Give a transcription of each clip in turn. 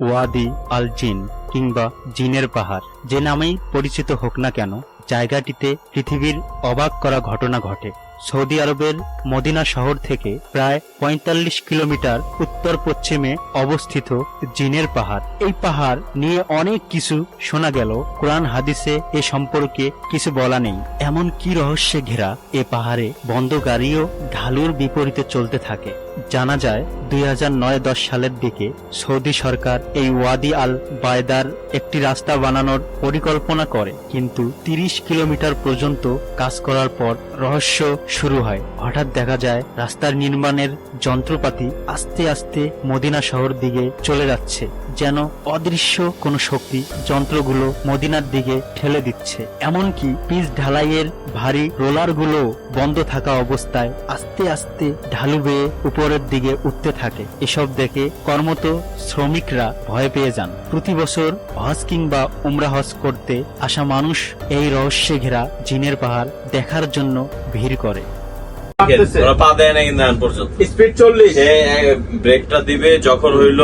ওয়াদি আল জিন কিংবা জিনের পাহাড়, যে নামেই পরিচিত হোক না কেন, জায়গাটিতে পৃথিবীর অবাক করা ঘটনা ঘটে। সৌদি আরবের মদিনা শহর থেকে প্রায় ৪৫ কিলোমিটার উত্তর পশ্চিমে অবস্থিত জিনের পাহাড়। এই পাহাড় নিয়ে অনেক কিছু শোনা গেল। কোরআন হাদিসে এ সম্পর্কে কিছু বলা নেই। এমন কি রহস্যে ঘেরা এ পাহাড়ে বন্ধ গাড়িও ঢালুর বিপরীতে চলতে থাকে? জানা যায় দুই সালের দিকে সৌদি সরকার এই ওয়াদি আল বায়দার একটি রাস্তা বানানোর পরিকল্পনা করে। কিন্তু তিরিশ কিলোমিটার পর্যন্ত কাজ করার পর রহস্য শুরু হয়। হঠাৎ দেখা যায়, রাস্তার নির্মাণের যন্ত্রপাতি আস্তে আস্তে মদিনা শহর দিকে চলে যাচ্ছে, যেন অদৃশ্য কোনো শক্তি যন্ত্রগুলো মদিনার দিকে ঠেলে দিচ্ছে। এমনকি পিচ ঢালাইয়ের ভারী রোলারগুলো বন্ধ থাকা অবস্থায় আস্তে আস্তে ঢালু বেয়ে উপরের দিকে উঠতে থাকে। এসব দেখে কর্মত শ্রমিকরা ভয় পেয়ে যান। প্রতি বছর হজ কিংবা উমরা হজ করতে আসা মানুষ এই রহস্যে ঘেরা জিনের পাহাড় দেখার জন্য ভিড় করে। পা দেয় না কিন্তু এখন পর্যন্ত। স্পিড চল্লিশ। ব্রেকটা দিবে যখন হইল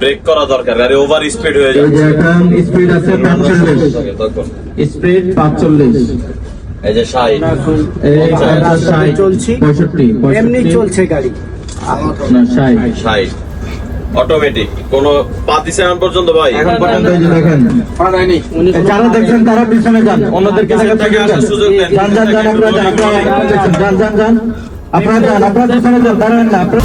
ব্রেক করা দরকার। গাড়ি ওভার স্পিড হয়ে এই যে যাচ্ছে এখন স্পিড আছে পাঁচচল্লিশ। স্পিড পাঁচচল্লিশ। এই যে ষাট। এই এটা ষাট। চলছি। এমনি চলছে গাড়ি। ষাট। অটোমেটিক কোন পা দিছে এখন পর্যন্ত ভাই? এখন পর্যন্ত এই যে দেখেন। যারা দেখছেন তারা পিছনে যান। অন্যদেরকে দেখার আসার সুযোগ দেন। যান যান যান আপনারা যান আপনারা যান যান যান। আপনারা যান আপনারা পিছনে যান দাঁড়ান না আপনারা